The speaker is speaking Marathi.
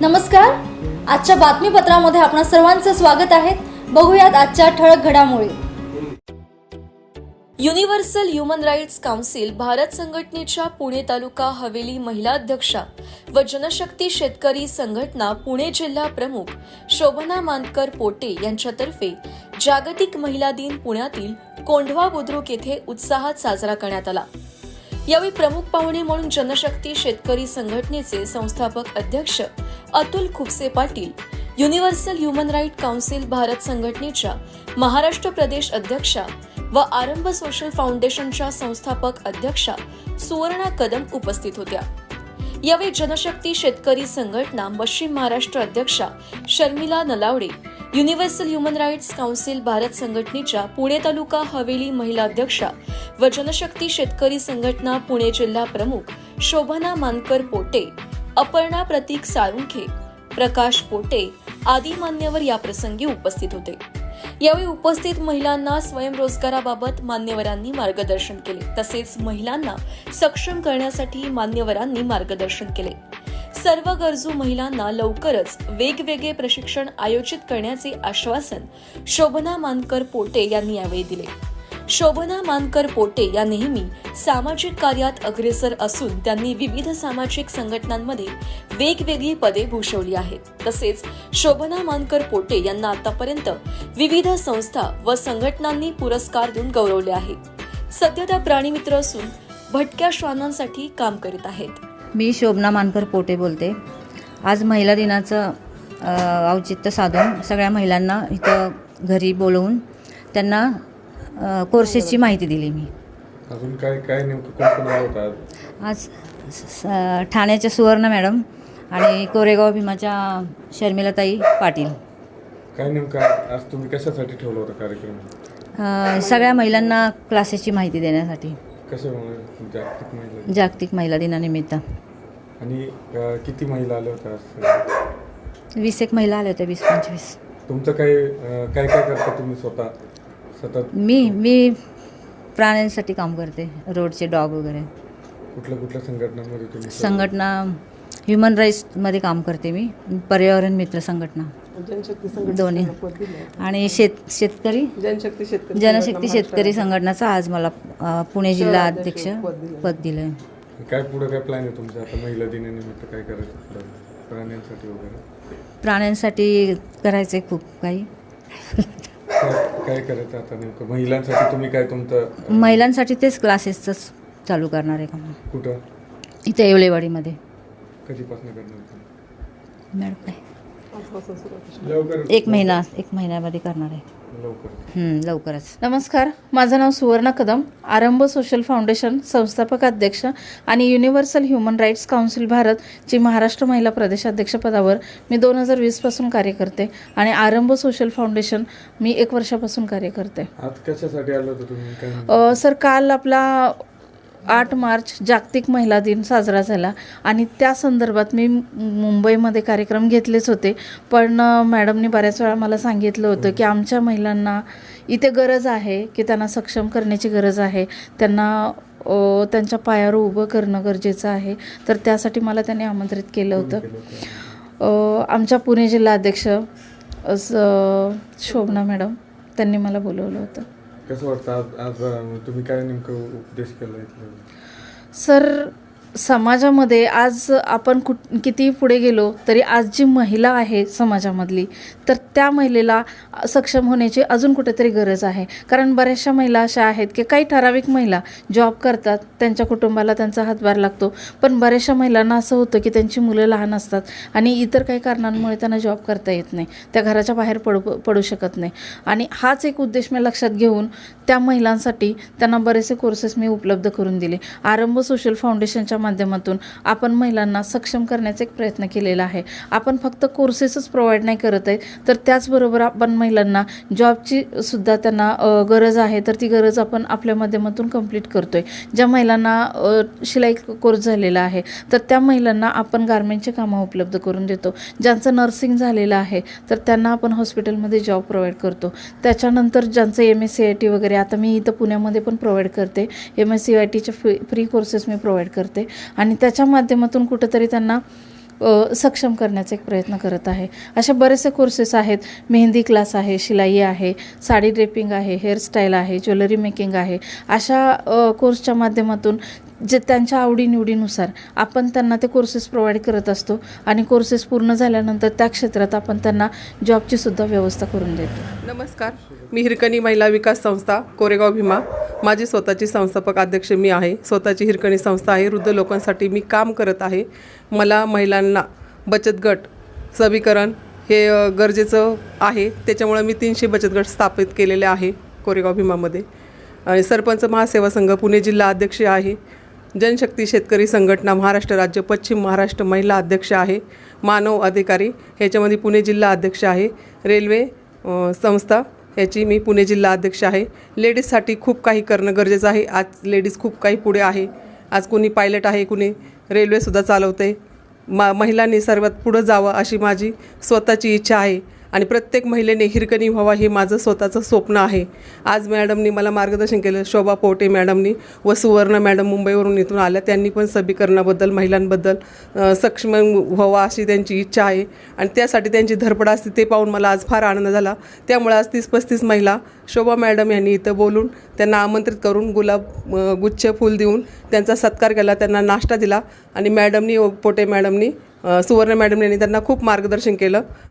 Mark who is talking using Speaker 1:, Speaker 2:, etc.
Speaker 1: नमस्कार. आजच्या बातमीपत्रामध्ये आपणा सर्वांचं स्वागत आहे. बघूयात आजच्या ठळक घडामोडी. Universal human rights council Bharat संघटनेच्या पुणे तालुका हवेली महिला अध्यक्षा व जनशक्ती शेतकरी संघटना पुणे जिल्हा प्रमुख शोभना मानकर पोटे यांच्यातर्फे जागतिक महिला दिन पुण्यातील कोंढवा बुद्रुक येथे उत्साहात साजरा करण्यात आला. यावेळी प्रमुख पाहुणे म्हणून जनशक्ती शेतकरी संघटनेचे संस्थापक अध्यक्ष Atul Khupse Patil universal human right council Bharat संघटनेच्या महाराष्ट्र प्रदेश अध्यक्षा व आरंभ सोशल फाउंडेशनच्या संस्थापक अध्यक्षा सुवर्णा कदम उपस्थित होत्या. यावेळी जनशक्ती शेतकरी संघटना पश्चिम महाराष्ट्र अध्यक्षा Sharmila Nalawade universal human rights council Bharat संघटनेच्या पुणे तालुका हवेली महिला अध्यक्षा व जनशक्ती शेतकरी संघटना पुणे जिल्हा प्रमुख शोभना मानकर पोटे अपर्णा प्रतीक साळुंखे प्रकाश पोटे आदी मान्यवर या प्रसंगी उपस्थित होते. यावेळी उपस्थित महिलांना स्वयंरोजगाराबाबत मान्यवरांनी मार्गदर्शन केले. तसेच महिलांना सक्षम करण्यासाठी मान्यवरांनी मार्गदर्शन केले. सर्व गरजू महिलांना लवकरच वेगवेगळे प्रशिक्षण आयोजित करण्याचे आश्वासन शोभना मानकर पोटे यांनी यावेळी दिले. शोभना मानकर पोटे या नेहमी सामाजिक कार्यात अग्रेसर असून त्यांनी विविध सामाजिक संघटनांमध्ये वेगवेगळी पदे भूषवली आहेत. तसेच शोभना मानकर पोटे यांना आतापर्यंत विविध संस्था व संघटनांनी पुरस्कार देऊन गौरवले आहे सध्या त्या प्राणीमित्र असून भटक्या श्वानांसाठी काम करीत आहेत.
Speaker 2: मी शोभना मानकर पोटे बोलते. आज महिला दिनाचं औचित्य साधून सगळ्या महिलांना इथं घरी बोलवून त्यांना कोर्सेसची माहिती दिली मी.
Speaker 3: अजून काय काय नेमकं कोण कोण आलं होतं आज
Speaker 2: ठाण्याच्या सुवर्ण मॅडम आणि कोरेगाव भीमाच्या शर्मिलाताई पाटील.
Speaker 3: काय नेमकं आज तुम्ही कशासाठी ठेवला होता कार्यक्रम?
Speaker 2: सगळ्या महिलांना क्लासेसची माहिती देण्यासाठी.
Speaker 3: जागतिक महिला
Speaker 2: जागतिक महिला दिनानिमित्त.
Speaker 3: आणि किती महिला आल्या होत्या
Speaker 2: वीस एक महिला आल्या होत्या वीस पंचवीस.
Speaker 3: तुमचं काय काय काय करता तुम्ही स्वतः? सतत?
Speaker 2: मी मी प्राण्यांसाठी काम करते रोडचे डॉग वगैरे.
Speaker 3: कुठल्या कुठल्या संघटनांमध्ये तुम्ही
Speaker 2: संघटना ह्युमन राईट्समध्ये काम करते मी पर्यावरण मित्र संघटना.
Speaker 4: जनशक्ती संघटना
Speaker 2: दोन्ही. आणि शेत शेतकरी?
Speaker 4: जनशक्ती शेतकरी
Speaker 2: जनशक्ती शेतकरी संघटनाचा आज मला अ, पुणे जिल्हा अध्यक्ष
Speaker 4: पद
Speaker 2: दिलं आहे
Speaker 3: काय पुढे काय प्लॅन आहे तुमचा? आता महिला दिनानिमित्त काय करायचं पुढं? प्राण्यांसाठी वगैरे?
Speaker 2: प्राण्यांसाठी करायचं आहे खूप काही.
Speaker 3: काय करायचं आता नेमकं? महिलांसाठी तुम्ही काय तुमचं
Speaker 2: महिलांसाठी तेच क्लासेसच चालू करणार आहे का
Speaker 3: कुठं?
Speaker 2: इथे येवलेवाडीमध्ये.
Speaker 3: कधीपासून करणार तुम्ही?
Speaker 2: मॅडम काय? एक महिना एक महिन्यामध्ये करणार आहे.
Speaker 3: लवकर
Speaker 2: लवकरच.
Speaker 4: नमस्कार माझं नाव सुवर्ण कदम आरंभ सोशल फाउंडेशन संस्थापक अध्यक्ष आणि युनिव्हर्सल ह्युमन राईट्स काउन्सिल भारतची महाराष्ट्र महिला प्रदेशाध्यक्षपदावर मी दोन हजार वीसपासून कार्य करते आणि आरंभ सोशल फाउंडेशन मी एक वर्षापासून कार्य करते.
Speaker 3: आज कशासाठी आलं होतं
Speaker 4: सर काल आपला आठ मार्च जागतिक महिला दिन साजरा झाला आणि त्या संदर्भात मी मुंबईमध्ये कार्यक्रम घेतलेच होते. पण मॅडमनी बऱ्याच वेळा मला सांगितलं होतं की आमच्या महिलांना इथे गरज आहे की त्यांना सक्षम करण्याची गरज आहे. त्यांना त्यांच्या पायावर उभं करणं गरजेचं आहे. तर त्यासाठी मला त्यांनी आमंत्रित केलं होतं. आमच्या पुणे जिल्हा अध्यक्ष शोभना मॅडम त्यांनी मला बोलवलं होतं.
Speaker 3: कसं वाटतं? आज आज तुम्ही काय नेमकं उपदेश केला इथलं
Speaker 4: सर समाजामध्ये आज आपण कुठ किती पुढे गेलो तरी आज जी महिला आहे समाजामधली तर त्या महिलेला सक्षम होण्याची अजून कुठेतरी गरज आहे. कारण बऱ्याचशा महिला अशा आहेत की काही ठराविक महिला जॉब करतात त्यांच्या कुटुंबाला त्यांचा हातभार लागतो. पण बऱ्याचशा महिलांना असं होतं की त्यांची मुलं लहान असतात आणि इतर काही कारणांमुळे त्यांना जॉब करता येत नाही. त्या घराच्या बाहेर पडू पडू शकत नाही. आणि हाच एक उद्देश मी लक्षात घेऊन त्या महिलांसाठी त्यांना बरेचसे कोर्सेस मी उपलब्ध करून दिले. आरंभ सोशल फाउंडेशनच्या माध्यमातून आपण महिलांना सक्षम करण्याचा एक प्रयत्न केलेला आहे. आपण फक्त कोर्सेसच प्रोव्हाइड नाही करत आहे तर त्याचबरोबर आपण महिलांना जॉबची सुद्धा त्यांना गरज आहे तर ती गरज आपण आपल्या माध्यमातून कंप्लीट करतो आहे ज्या महिलांना शिलाई कोर्स झालेला आहे तर त्या महिलांना आपण गारमेंटचे कामं उपलब्ध करून देतो. ज्यांचं नर्सिंग झालेलं आहे तर त्यांना आपण हॉस्पिटलमध्ये जॉब प्रोव्हाइड करतो. त्याच्यानंतर ज्यांचं M S C I T वगैरे आता मी इथं पुण्यामध्ये पण प्रोव्हाइड करते. एम एस सी आय टीचे फ्री फ्री कोर्सेस मी प्रोव्हाइड करते. आणि त्याच्या माध्यमातून कुठंतरी त्यांना सक्षम करण्याचा एक प्रयत्न करत आहे. अशा बरेचसे कोर्सेस आहेत. मेहंदी क्लास आहे शिलाई आहे साडी ड्रेपिंग आहे हेअरस्टाईल आहे ज्वेलरी मेकिंग आहे. अशा कोर्सच्या माध्यमातून जे त्यांच्या आवडीनिवडीनुसार आपण त्यांना ते कोर्सेस प्रोव्हाइड करत असतो आणि कोर्सेस पूर्ण झाल्यानंतर त्या क्षेत्रात आपण त्यांना जॉबची सुद्धा व्यवस्था करून देतो.
Speaker 5: नमस्कार. मी हिरकणी महिला विकास संस्था कोरेगाव भीमा. माझी स्वतःची संस्थापक अध्यक्ष मी आहे. स्वतःची हिरकणी संस्था आहे. वृद्ध लोकांसाठी मी काम करत आहे. मला महिलांना बचत गट सबीकरण हे गरजेचं आहे. त्याच्यामुळे मी तीनशे बचत गट स्थापित केलेले आहे कोरेगाव भीमामध्ये. आणि सरपंच महासेवा संघ पुणे जिल्हा अध्यक्ष आहे. जनशक्ती शेतकरी संघटना महाराष्ट्र राज्य पश्चिम महाराष्ट्र महिला अध्यक्ष आहे मानव अधिकारी ह्याच्यामध्ये पुणे जिल्हा अध्यक्ष आहे रेल्वे संस्था ह्याची मी पुणे जिल्हा अध्यक्ष आहे. लेडीजसाठी खूप काही करणं गरजेचं आहे. आज लेडीज खूप काही पुढे आहे. आज कुणी पायलट आहे कुणी रेल्वेसुद्धा चालवते मा महिलांनी सर्वात पुढं जावं अशी माझी स्वतःची इच्छा आहे. आणि प्रत्येक महिलेने हिरकणी व्हावा हे माझं स्वतःचं स्वप्न आहे. आज मॅडमनी मला मार्गदर्शन केलं. शोभा पोटे मॅडमनी व सुवर्ण मॅडम मुंबईवरून इथून आल्या. त्यांनी पण सबीकरणाबद्दल महिलांबद्दल सक्षम व्हावा अशी त्यांची इच्छा आहे. आणि त्यासाठी त्यांची धडपड असते ते पाहून मला आज फार आनंद झाला. त्यामुळे आज तीस पस्तीस महिला शोभा मॅडम यांनी इथं बोलून त्यांना आमंत्रित करून गुलाब गुच्छ फूल देऊन त्यांचा सत्कार केला. त्यांना नाश्ता दिला. आणि मॅडमनी पोटे मॅडमनी सुवर्ण मॅडम यांनी त्यांना खूप मार्गदर्शन केलं.